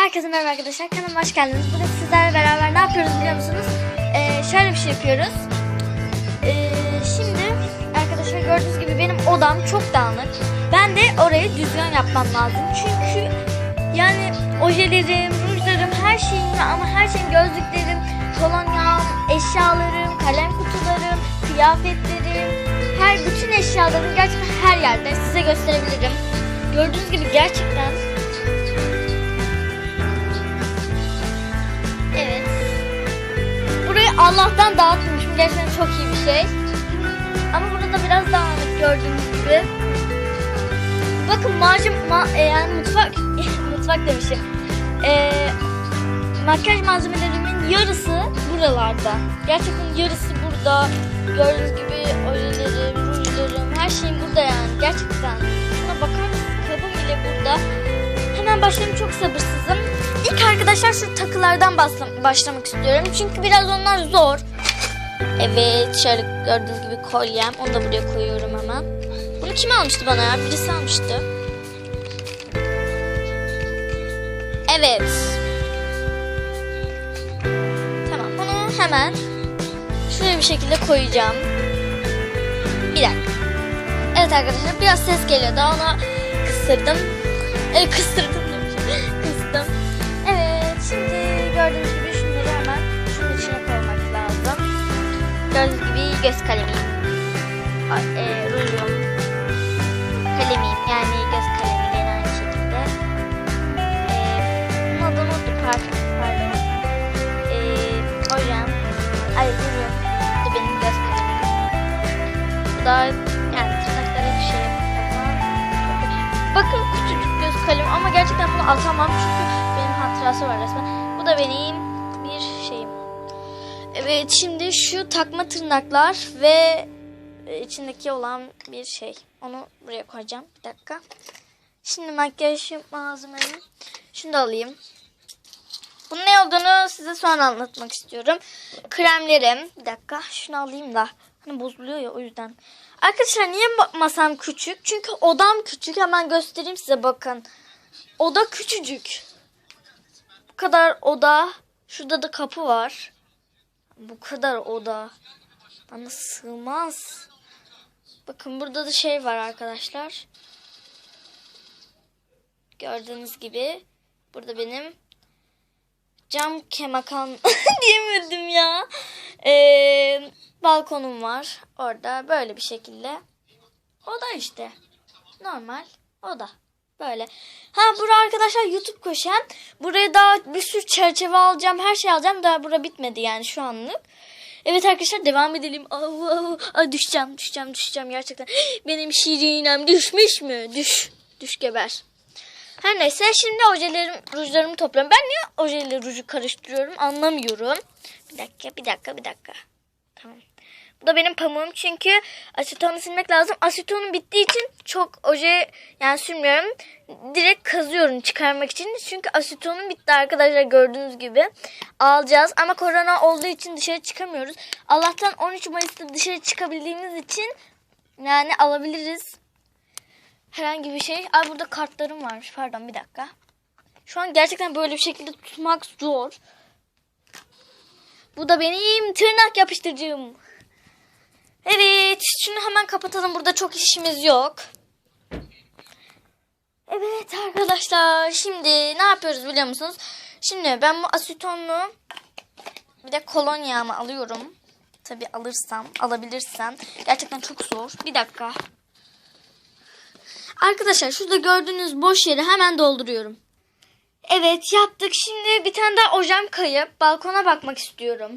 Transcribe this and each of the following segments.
Herkese merhaba arkadaşlar. Kanalıma hoş geldiniz. Bugün sizlerle beraber ne yapıyoruz biliyor musunuz? Ee, şöyle bir şey yapıyoruz. Ee, şimdi arkadaşlar gördüğünüz gibi benim odam çok dağınık. Ben de orayı düzgün yapmam lazım. Çünkü yani ojelerim, rujlarım, her şeyim ama her şeyin gözlüklerim, kolonyam, eşyalarım, kalem kutularım, kıyafetlerim, her bütün eşyalarım gerçekten her yerde. Size gösterebilirim. Gördüğünüz gibi gerçekten Allah'tan dağıtmışım. Gerçekten çok iyi bir şey. Ama burada biraz dağınık gördüğünüz gibi. Bakın macun, ma, e, yani mutfak, mutfak demişim. E, makyaj malzemelerimin yarısı buralarda. Gerçekten yarısı burada. Gördüğünüz gibi ojelerim, rujlarım, her şeyim burada yani. Gerçekten. Şuna bakar mısınız? Kabım bile burada. Hemen başlayayım çok sabırsızım. Arkadaşlar şu takılardan başlamak istiyorum. Çünkü biraz onlar zor. Evet şöyle gördüğünüz gibi kolyem. Onu da buraya koyuyorum hemen. Bunu kim almıştı bana ya? Birisi almıştı. Evet. Tamam bunu hemen şuraya bir şekilde koyacağım. Bir dakika. Evet arkadaşlar biraz ses geliyor da onu kısırdım. E, kıstırdım. Kıstım. Gördüğünüz gibi göz kalemim. Ay, E, rujum. Kalemim yani göz kalemi gene şekilde. E, bunun adını unuttum pardon. pardon. E, ojem. Ay rujum. Bu benim göz kalemim. Bu da yani tırnaklara bir şey yapmak Bakın küçücük göz kalem ama gerçekten bunu atamam çünkü benim hatırası var resmen. Bu da benim. Evet şimdi şu takma tırnaklar ve e, içindeki olan bir şey. Onu buraya koyacağım. Bir dakika. Şimdi makyaj malzememi şunu da alayım. Bunun ne olduğunu size sonra anlatmak istiyorum. Kremlerim. Bir dakika şunu alayım da. Hani bozuluyor ya o yüzden. Arkadaşlar niye ma- masam küçük? Çünkü odam küçük. Hemen göstereyim size bakın. Oda küçücük. Bu kadar oda. Şurada da kapı var. Bu kadar oda. Bana sığmaz. Bakın burada da şey var arkadaşlar. Gördüğünüz gibi. Burada benim cam kemakan diyemedim ya. Ee, balkonum var orada böyle bir şekilde. O da işte normal o da böyle. Ha bura arkadaşlar YouTube köşem. Buraya daha bir sürü çerçeve alacağım her şey alacağım. Daha bura bitmedi yani şu anlık. Evet arkadaşlar devam edelim. Au, au, au, düşeceğim düşeceğim düşeceğim gerçekten. Benim şirinem düşmüş mü? Düş. Düş geber. Her neyse şimdi ojelerim, rujlarımı topluyorum. Ben niye ojeyle ruju karıştırıyorum anlamıyorum. Bir dakika, bir dakika, bir dakika. Tamam. Bu da benim pamuğum çünkü asetonu silmek lazım. Asetonum bittiği için çok oje yani sürmüyorum. Direkt kazıyorum çıkarmak için. Çünkü asetonum bitti arkadaşlar gördüğünüz gibi. Alacağız ama korona olduğu için dışarı çıkamıyoruz. Allah'tan 13 Mayıs'ta dışarı çıkabildiğimiz için yani alabiliriz herhangi bir şey. Ay burada kartlarım varmış. Pardon bir dakika. Şu an gerçekten böyle bir şekilde tutmak zor. Bu da benim tırnak yapıştırıcım. Evet. Şunu hemen kapatalım. Burada çok işimiz yok. Evet arkadaşlar. Şimdi ne yapıyoruz biliyor musunuz? Şimdi ben bu asetonlu bir de kolonyamı alıyorum. Tabi alırsam, alabilirsem. Gerçekten çok zor. Bir dakika. Arkadaşlar şurada gördüğünüz boş yeri hemen dolduruyorum. Evet yaptık. Şimdi bir tane daha ojem kayıp balkona bakmak istiyorum.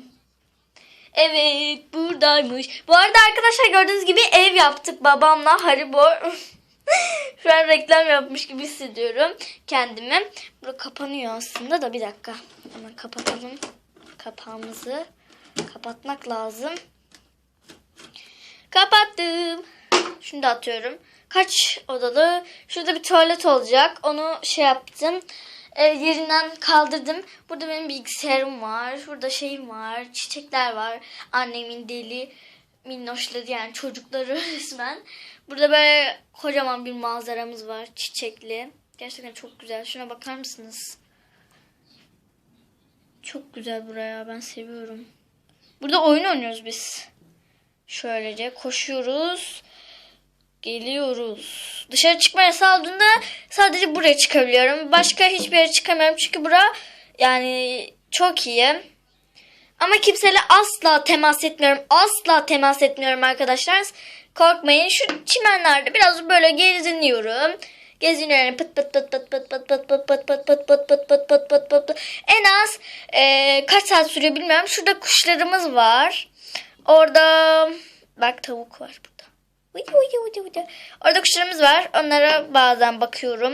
Evet buradaymış. Bu arada arkadaşlar gördüğünüz gibi ev yaptık babamla Haribo. Şu an reklam yapmış gibi hissediyorum kendimi. Burada kapanıyor aslında da bir dakika. Hemen kapatalım kapağımızı. Kapatmak lazım. Kapattım. Şunu da atıyorum. Kaç odalı? Şurada bir tuvalet olacak. Onu şey yaptım. E, yerinden kaldırdım. Burada benim bilgisayarım var. Şurada şeyim var. Çiçekler var. Annemin deli minnoşları yani çocukları resmen. Burada böyle kocaman bir manzaramız var. Çiçekli. Gerçekten çok güzel. Şuna bakar mısınız? Çok güzel buraya. Ben seviyorum. Burada oyun oynuyoruz biz. Şöylece koşuyoruz. Geliyoruz. Dışarı çıkma yasağı olduğunda sadece buraya çıkabiliyorum. Başka hiçbir yere çıkamıyorum. Çünkü bura yani çok iyi. Ama kimseyle asla temas etmiyorum. Asla temas etmiyorum arkadaşlar. Korkmayın. Şu çimenlerde biraz böyle geziniyorum. Geziniyorum. Pıt pıt pıt pıt pıt pıt pıt pıt pıt pıt pıt pıt pıt pıt pıt pıt pıt pıt. En az e, kaç saat sürüyor bilmiyorum. Şurada kuşlarımız var. Orada bak tavuk var burada. Vıdı vıdı vıdı vıdı. Orada kuşlarımız var. Onlara bazen bakıyorum.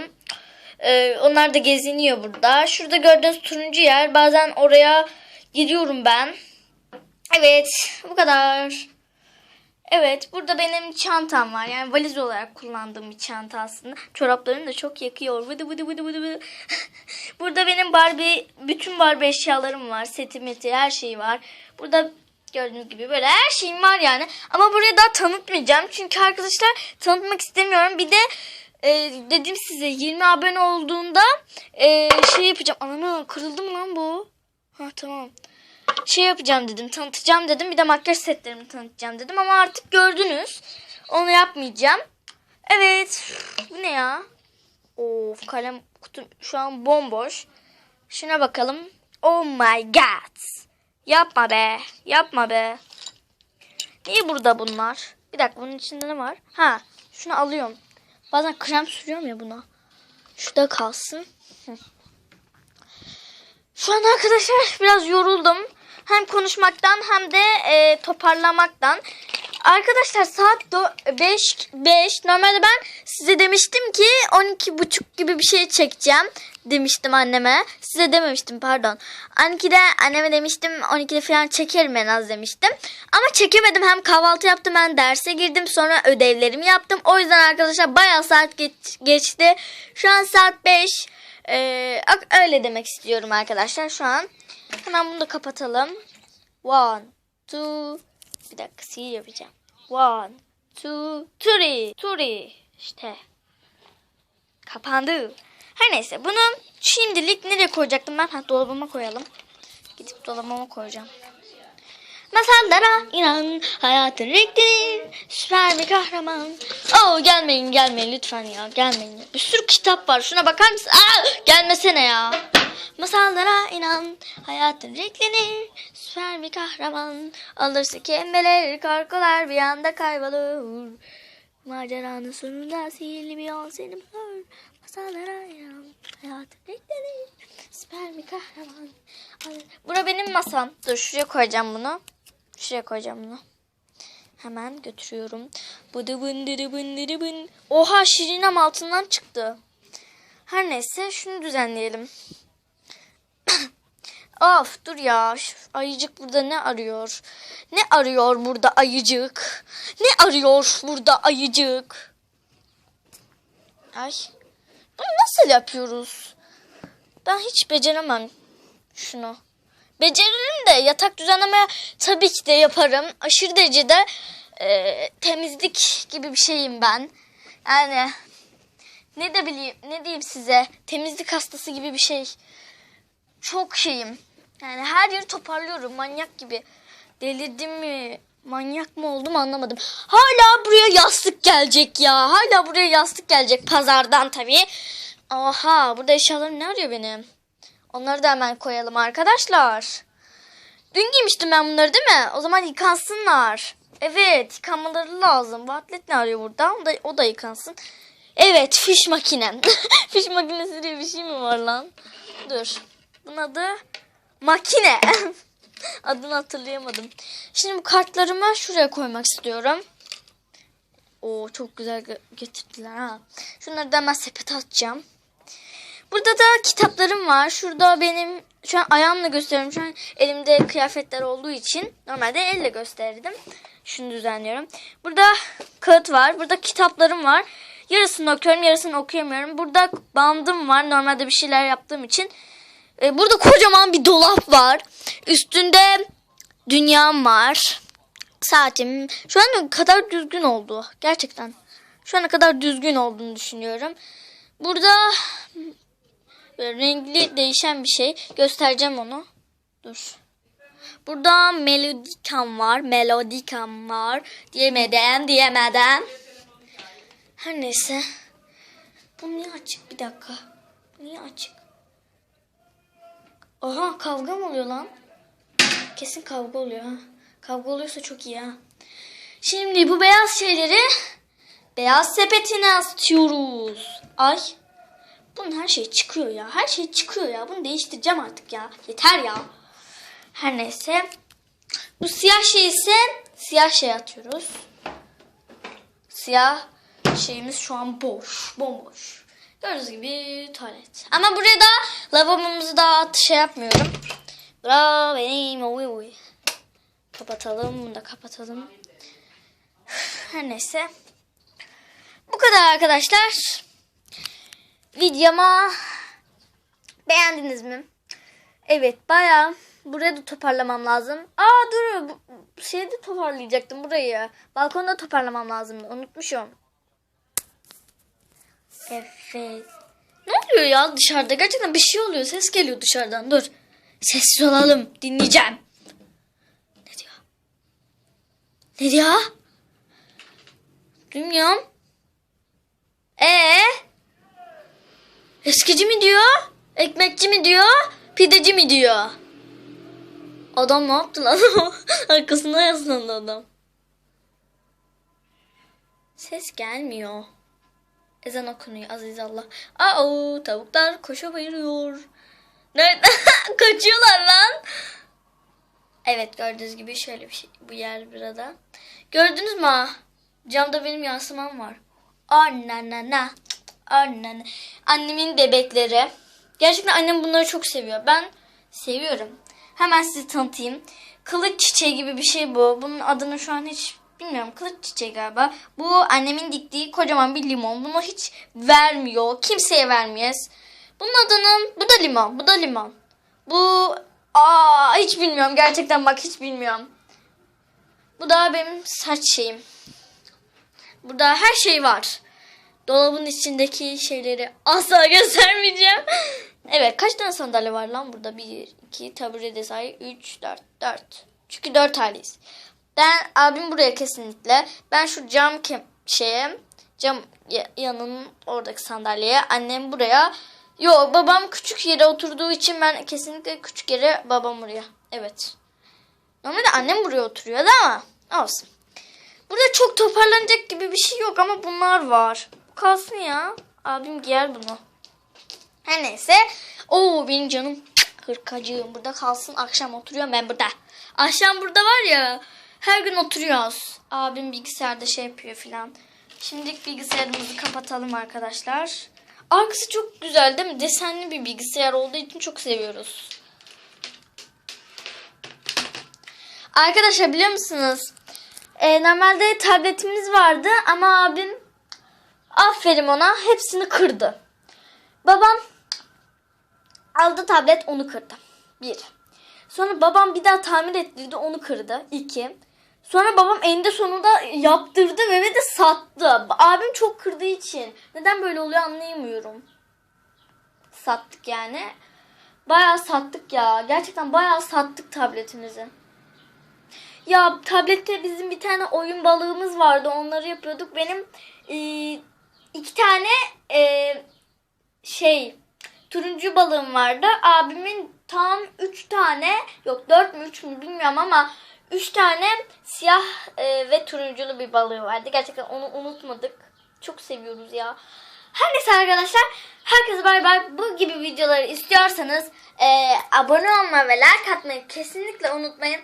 Ee, onlar da geziniyor burada. Şurada gördüğünüz turuncu yer. Bazen oraya gidiyorum ben. Evet. Bu kadar. Evet. Burada benim çantam var. Yani valiz olarak kullandığım bir çanta aslında. Çoraplarını da çok yakıyor. Vıdı vıdı vıdı vıdı vıdı. burada benim Barbie, bütün Barbie eşyalarım var. Seti her şey var. Burada gördüğünüz gibi böyle her şeyim var yani. Ama burayı daha tanıtmayacağım. Çünkü arkadaşlar tanıtmak istemiyorum. Bir de e, dedim size 20 abone olduğunda e, şey yapacağım. Ananı kırıldı mı lan bu? Ha tamam. Şey yapacağım dedim. Tanıtacağım dedim. Bir de makyaj setlerimi tanıtacağım dedim. Ama artık gördünüz. Onu yapmayacağım. Evet. Bu ne ya? Of kalem kutum şu an bomboş. Şuna bakalım. Oh my god. Yapma be. Yapma be. Niye burada bunlar? Bir dakika bunun içinde ne var? Ha şunu alıyorum. Bazen krem sürüyorum ya buna. Şurada kalsın. Şu an arkadaşlar biraz yoruldum. Hem konuşmaktan hem de e, toparlamaktan. Arkadaşlar saat 5 5 normalde ben size demiştim ki 12 buçuk gibi bir şey çekeceğim demiştim anneme. Size dememiştim pardon. 12'de anneme demiştim 12'de falan çekerim en az demiştim. Ama çekemedim hem kahvaltı yaptım hem derse girdim sonra ödevlerimi yaptım. O yüzden arkadaşlar bayağı saat geç, geçti. Şu an saat 5. Ee, öyle demek istiyorum arkadaşlar şu an. Hemen bunu da kapatalım. One, two, bir dakika sihir yapacağım. One, two, three, three. İşte. Kapandı. Her neyse bunu şimdilik nereye koyacaktım ben? Ha, dolabıma koyalım. Gidip dolabıma koyacağım. Masallara inan hayatın renklidir süper bir kahraman. Oo gelmeyin gelmeyin lütfen ya gelmeyin. Bir sürü kitap var şuna bakar mısın? Aa, gelmesene ya. Masallara inan hayatın renklenir süper bir kahraman. Alırsa kembeler korkular bir anda kaybolur. Maceranın sonunda sihirli bir yol seni bulur. Masallara inan hayatın renklenir süper bir kahraman. Bura benim masam. Dur şuraya koyacağım bunu. Şuraya koyacağım bunu. Hemen götürüyorum. Bıdı bındırı bındırı bın. Oha Şirinem altından çıktı. Her neyse şunu düzenleyelim. of dur ya. Ayıcık burada ne arıyor? Ne arıyor burada ayıcık? Ne arıyor burada ayıcık? Ay. Bunu nasıl yapıyoruz? Ben hiç beceremem şunu. Beceririm de yatak düzenleme tabii ki de yaparım. Aşırı derecede e, temizlik gibi bir şeyim ben. Yani ne de bileyim ne diyeyim size temizlik hastası gibi bir şey. Çok şeyim. Yani her yeri toparlıyorum manyak gibi. Delirdim mi? Manyak mı oldum anlamadım. Hala buraya yastık gelecek ya. Hala buraya yastık gelecek pazardan tabii. Oha burada eşyalarım ne arıyor benim? Onları da hemen koyalım arkadaşlar. Dün giymiştim ben bunları değil mi? O zaman yıkansınlar. Evet yıkanmaları lazım. Bu atlet ne arıyor burada? O da, o da yıkansın. Evet fiş makinem. fiş makinesi diye bir şey mi var lan? Dur. Bunun adı makine. Adını hatırlayamadım. Şimdi bu kartlarımı şuraya koymak istiyorum. Oo çok güzel getirdiler ha. Şunları da hemen sepete atacağım. Burada da kitaplarım var. Şurada benim şu an ayağımla gösteriyorum. Şu an elimde kıyafetler olduğu için normalde elle gösterirdim. Şunu düzenliyorum. Burada kağıt var. Burada kitaplarım var. Yarısını okuyorum, yarısını okuyamıyorum. Burada bandım var. Normalde bir şeyler yaptığım için. Ee, burada kocaman bir dolap var. Üstünde dünyam var. Saatim şu an kadar düzgün oldu. Gerçekten. Şu ana kadar düzgün olduğunu düşünüyorum. Burada renkli değişen bir şey. Göstereceğim onu. Dur. Burada Melodikam var. Melodikam var. Diyemedim, diyemedim. Her neyse. Bu niye açık? Bir dakika. Niye açık? Aha kavga mı oluyor lan? Kesin kavga oluyor. Kavga oluyorsa çok iyi ha. Şimdi bu beyaz şeyleri beyaz sepetine asıyoruz. Ay. Bunun her şey çıkıyor ya. Her şey çıkıyor ya. Bunu değiştireceğim artık ya. Yeter ya. Her neyse. Bu siyah şey ise siyah şey atıyoruz. Siyah şeyimiz şu an boş. Bomboş. Gördüğünüz gibi tuvalet. Ama buraya da lavabomuzu da şey yapmıyorum. Bravo benim. Oy oy. Kapatalım. Bunu da kapatalım. Her neyse. Bu kadar arkadaşlar. Videoma beğendiniz mi? Evet bayağı. Burayı da toparlamam lazım. Aa dur. Bu, bu şeyi de toparlayacaktım burayı. Balkonda toparlamam lazım. Unutmuşum. Evet. Ne oluyor ya dışarıda? Gerçekten bir şey oluyor. Ses geliyor dışarıdan. Dur. Sessiz olalım. Dinleyeceğim. Ne diyor? Ne diyor? Duymuyorum. Ee? Eskici mi diyor? Ekmekçi mi diyor? Pideci mi diyor? Adam ne yaptı lan? Arkasına yaslandı adam. Ses gelmiyor. Ezan okunuyor Aziz Allah. Aa tavuklar koşa bayırıyor. Nerede? Kaçıyorlar lan. Evet gördüğünüz gibi şöyle bir şey. Bu yer burada. Gördünüz mü? ha? Camda benim yansımam var. Annanana. Annana. Annemin bebekleri. Gerçekten annem bunları çok seviyor. Ben seviyorum. Hemen size tanıtayım. Kılıç çiçeği gibi bir şey bu. Bunun adını şu an hiç bilmiyorum. Kılıç çiçeği galiba. Bu annemin diktiği kocaman bir limon. Bunu hiç vermiyor. Kimseye vermeyiz. Bunun adının bu da limon. Bu da limon. Bu aa hiç bilmiyorum. Gerçekten bak hiç bilmiyorum. Bu da benim saç şeyim. Burada her şey var. Dolabın içindeki şeyleri asla göstermeyeceğim. Evet kaç tane sandalye var lan burada? 1, 2, taburede say 3, 4, 4. Çünkü 4 aileyiz. Ben abim buraya kesinlikle. Ben şu cam şeye cam ya- yanının oradaki sandalyeye annem buraya. Yo babam küçük yere oturduğu için ben kesinlikle küçük yere babam buraya. Evet. Normalde annem buraya oturuyordu ama olsun. Burada çok toparlanacak gibi bir şey yok ama bunlar var. Kalsın ya. Abim giyer bunu. Her neyse. Oo benim canım hırkacığım burada kalsın. Akşam oturuyorum ben burada. Akşam burada var ya her gün oturuyoruz. Abim bilgisayarda şey yapıyor filan. Şimdilik bilgisayarımızı kapatalım arkadaşlar. Arkası çok güzel değil mi? Desenli bir bilgisayar olduğu için çok seviyoruz. Arkadaşlar biliyor musunuz? Ee, normalde tabletimiz vardı ama abim aferin ona hepsini kırdı. Babam aldı tablet onu kırdı. Bir. Sonra babam bir daha tamir ettirdi onu kırdı. İki. Sonra babam eninde sonunda yaptırdı ve de sattı. Abim çok kırdığı için. Neden böyle oluyor anlayamıyorum. Sattık yani. Bayağı sattık ya. Gerçekten bayağı sattık tabletimizi. Ya tablette bizim bir tane oyun balığımız vardı. Onları yapıyorduk. Benim e, iki tane e, şey turuncu balığım vardı. Abimin tam üç tane yok dört mü üç mü bilmiyorum ama üç tane siyah e, ve turunculu bir balığı vardı. Gerçekten onu unutmadık. Çok seviyoruz ya. Her neyse arkadaşlar herkese bay bay. Bu gibi videoları istiyorsanız e, abone olmayı ve like atmayı kesinlikle unutmayın.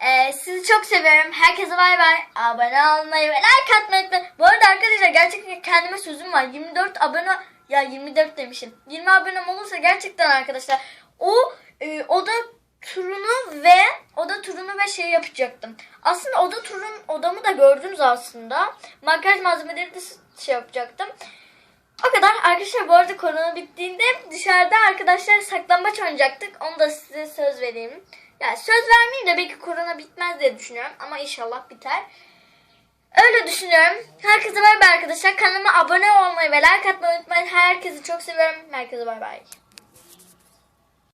Ee, sizi çok seviyorum. Herkese bay bay. Abone olmayı ve like atmayı. Bu arada arkadaşlar gerçekten kendime sözüm var. 24 abone ya 24 demişim. 20 abonem olursa gerçekten arkadaşlar o e, oda turunu şey yapacaktım. Aslında oda turun odamı da gördünüz aslında. Makyaj malzemeleri de şey yapacaktım. O kadar. Arkadaşlar bu arada korona bittiğinde dışarıda arkadaşlar saklambaç oynayacaktık. Onu da size söz vereyim. Yani söz vermeyeyim de belki korona bitmez diye düşünüyorum. Ama inşallah biter. Öyle düşünüyorum. Herkese bay bay arkadaşlar. Kanalıma abone olmayı ve like atmayı unutmayın. Herkesi çok seviyorum. Herkese bay bay.